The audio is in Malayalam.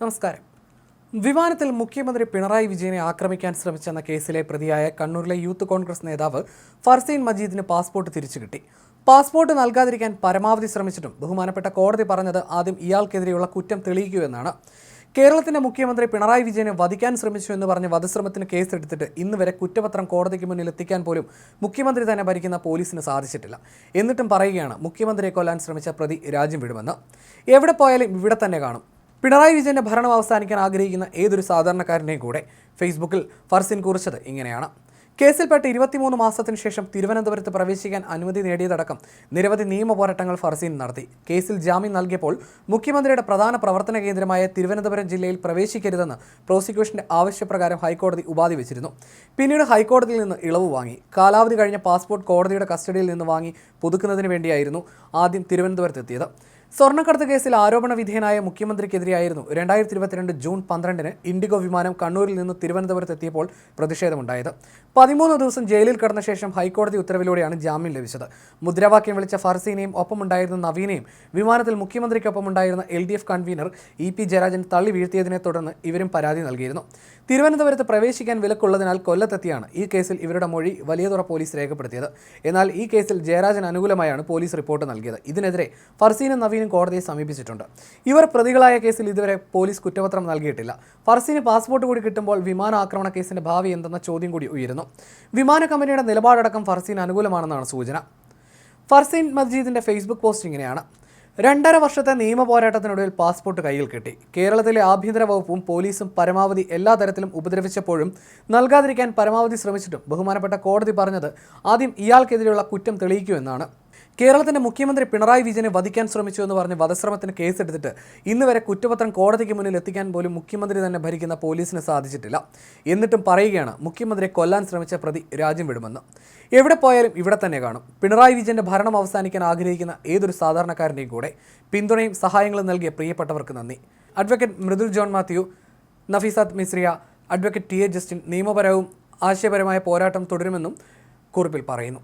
നമസ്കാരം. വിമാനത്തിൽ മുഖ്യമന്ത്രി പിണറായി വിജയനെ ആക്രമിക്കാൻ ശ്രമിച്ചെന്ന കേസിലെ പ്രതിയായ കണ്ണൂരിലെ യൂത്ത് കോൺഗ്രസ് നേതാവ് ഫർസീൻ മജീദിന് പാസ്പോർട്ട് തിരിച്ചു കിട്ടി. പാസ്പോർട്ട് നൽകാതിരിക്കാൻ പരമാവധി ശ്രമിച്ചിട്ടും ബഹുമാനപ്പെട്ട കോടതി പറഞ്ഞത് ആദ്യം ഇയാൾക്കെതിരെയുള്ള കുറ്റം തെളിയിക്കൂ എന്നാണ്. കേരളത്തിന്റെ മുഖ്യമന്ത്രി പിണറായി വിജയനെ വധിക്കാൻ ശ്രമിച്ചു എന്ന് പറഞ്ഞ് വധശ്രമത്തിന് കേസെടുത്തിട്ട് ഇന്ന് വരെ കുറ്റപത്രം കോടതിക്ക് മുന്നിൽ എത്തിക്കാൻ പോലും മുഖ്യമന്ത്രി തന്നെ ഭരിക്കുന്ന പോലീസിന് സാധിച്ചിട്ടില്ല. എന്നിട്ടും പറയുകയാണ് മുഖ്യമന്ത്രിയെ കൊല്ലാൻ ശ്രമിച്ച പ്രതി രാജ്യം വിടുമെന്ന്. എവിടെ പോയാലും ഇവിടെ തന്നെ കാണും. പിണറായി വിജയന്റെ ഭരണം അവസാനിക്കാൻ ആഗ്രഹിക്കുന്ന ഏതൊരു സാധാരണക്കാരനെയും കൂടെ ഫേസ്ബുക്കിൽ ഫർസിൻ കുറിച്ചത് ഇങ്ങനെയാണ്. കേസിൽപ്പെട്ട് ഇരുപത്തിമൂന്ന് മാസത്തിന് ശേഷം തിരുവനന്തപുരത്ത് പ്രവേശിക്കാൻ അനുമതി നേടിയതടക്കം നിരവധി നിയമ പോരാട്ടങ്ങൾ ഫർസീൻ നടത്തി. കേസിൽ ജാമ്യം നൽകിയപ്പോൾ മുഖ്യമന്ത്രിയുടെ പ്രധാന പ്രവർത്തന കേന്ദ്രമായ തിരുവനന്തപുരം ജില്ലയിൽ പ്രവേശിക്കരുതെന്ന് പ്രോസിക്യൂഷന്റെ ആവശ്യപ്രകാരം ഹൈക്കോടതി ഉപാധി വെച്ചിരുന്നു. പിന്നീട് ഹൈക്കോടതിയിൽ നിന്ന് ഇളവ് വാങ്ങി. കാലാവധി കഴിഞ്ഞ പാസ്പോർട്ട് കോടതിയുടെ കസ്റ്റഡിയിൽ നിന്ന് വാങ്ങി പുതുക്കുന്നതിന് വേണ്ടിയായിരുന്നു ആദ്യം തിരുവനന്തപുരത്തെത്തിയത്. സ്വർണക്കടത്ത് കേസിൽ ആരോപണ വിധേയനായ മുഖ്യമന്ത്രിക്കെതിരെയായിരുന്നു. രണ്ടായിരത്തി ഇരുപത്തിരണ്ട് ജൂൺ പന്ത്രണ്ടിന് ഇൻഡിഗോ വിമാനം കണ്ണൂരിൽ നിന്ന് തിരുവനന്തപുരത്ത് എത്തിയപ്പോൾ പ്രതിഷേധമുണ്ടായത്. പതിമൂന്ന് ദിവസം ജയിലിൽ കടന്ന ശേഷം ഹൈക്കോടതി ഉത്തരവിലൂടെയാണ് ജാമ്യം ലഭിച്ചത്. മുദ്രാവാക്യം വിളിച്ച ഫർസീനെയും ഒപ്പമുണ്ടായിരുന്ന നവീനെയും വിമാനത്തിൽ മുഖ്യമന്ത്രിക്കൊപ്പമുണ്ടായിരുന്ന L D F convener E P Jayarajan തള്ളി വീഴ്ത്തിയതിനെ തുടർന്ന് ഇവരും പരാതി നൽകിയിരുന്നു. തിരുവനന്തപുരത്ത് പ്രവേശിക്കാൻ വിലക്കുള്ളതിനാൽ കൊല്ലത്തെത്തിയാണ് ഈ കേസിൽ ഇവരുടെ മൊഴി വലിയതുറ പോലീസ് രേഖപ്പെടുത്തിയത്. എന്നാൽ ഈ കേസിൽ ജയരാജൻ അനുകൂലമായാണ് പോലീസ് റിപ്പോർട്ട് നൽകിയത്. ഇതിനെതിരെ ഫർസീനും നവീനും കോടതിയെ സമീപിച്ചിട്ടുണ്ട്. ഇവർ പ്രതികളായ കേസിൽ ഇതുവരെ പോലീസ് കുറ്റപത്രം നൽകിയിട്ടില്ല. ഫർസീന് പാസ്പോർട്ട് കൂടി കിട്ടുമ്പോൾ വിമാന ആക്രമണ കേസിന്റെ ഭാവി എന്തെന്ന ചോദ്യം കൂടി ഉയരുന്നു. വിമാന കമ്പനിയുടെ നിലപാടടക്കം ഫർസീൻ അനുകൂലമാണെന്നാണ് സൂചന. ഫർസീൻ മജീദിന്റെ ഫേസ്ബുക്ക് പോസ്റ്റ് ഇങ്ങനെയാണ്. രണ്ടര വർഷത്തെ നിയമ പോരാട്ടത്തിനൊടുവിൽ പാസ്പോർട്ട് കയ്യിൽ കിട്ടി. കേരളത്തിലെ ആഭ്യന്തര വകുപ്പും പോലീസും പരമാവധി എല്ലാ തരത്തിലും ഉപദ്രവിച്ചപ്പോഴും നൽകാതിരിക്കാൻ പരമാവധി ശ്രമിച്ചിട്ടും ബഹുമാനപ്പെട്ട കോടതി പറഞ്ഞത് ആദ്യം ഇയാൾക്കെതിരെയുള്ള കുറ്റം തെളിയിക്കൂ എന്നാണ് കേരളത്തിന്റെ മുഖ്യമന്ത്രി പിണറായി വിജയനെ വധിക്കാൻ ശ്രമിച്ചു എന്ന് പറഞ്ഞ് വധശ്രമത്തിന് കേസെടുത്തിട്ട് ഇന്ന് വരെ കുറ്റപത്രം കോടതിക്ക് മുന്നിൽ എത്തിക്കാൻ പോലും മുഖ്യമന്ത്രി തന്നെ ഭരിക്കുന്ന പോലീസിന് സാധിച്ചിട്ടില്ല. എന്നിട്ടും പറയുകയാണ് മുഖ്യമന്ത്രിയെ കൊല്ലാൻ ശ്രമിച്ച പ്രതി രാജ്യം വിടുമെന്ന്. എവിടെ പോയാലും ഇവിടെ തന്നെ കാണും. പിണറായി വിജയന്റെ ഭരണം അവസാനിക്കാൻ ആഗ്രഹിക്കുന്ന ഏതൊരു സാധാരണക്കാരന്റെയും കൂടെ പിന്തുണയും സഹായങ്ങളും നൽകിയ പ്രിയപ്പെട്ടവർക്ക് നന്ദി. Advocate Mridul John Mathew Nafeesath Mishriya advocate T A Justin നിയമപരവും ആശയപരമായ പോരാട്ടം തുടരുമെന്നും കുറിപ്പിൽ പറയുന്നു.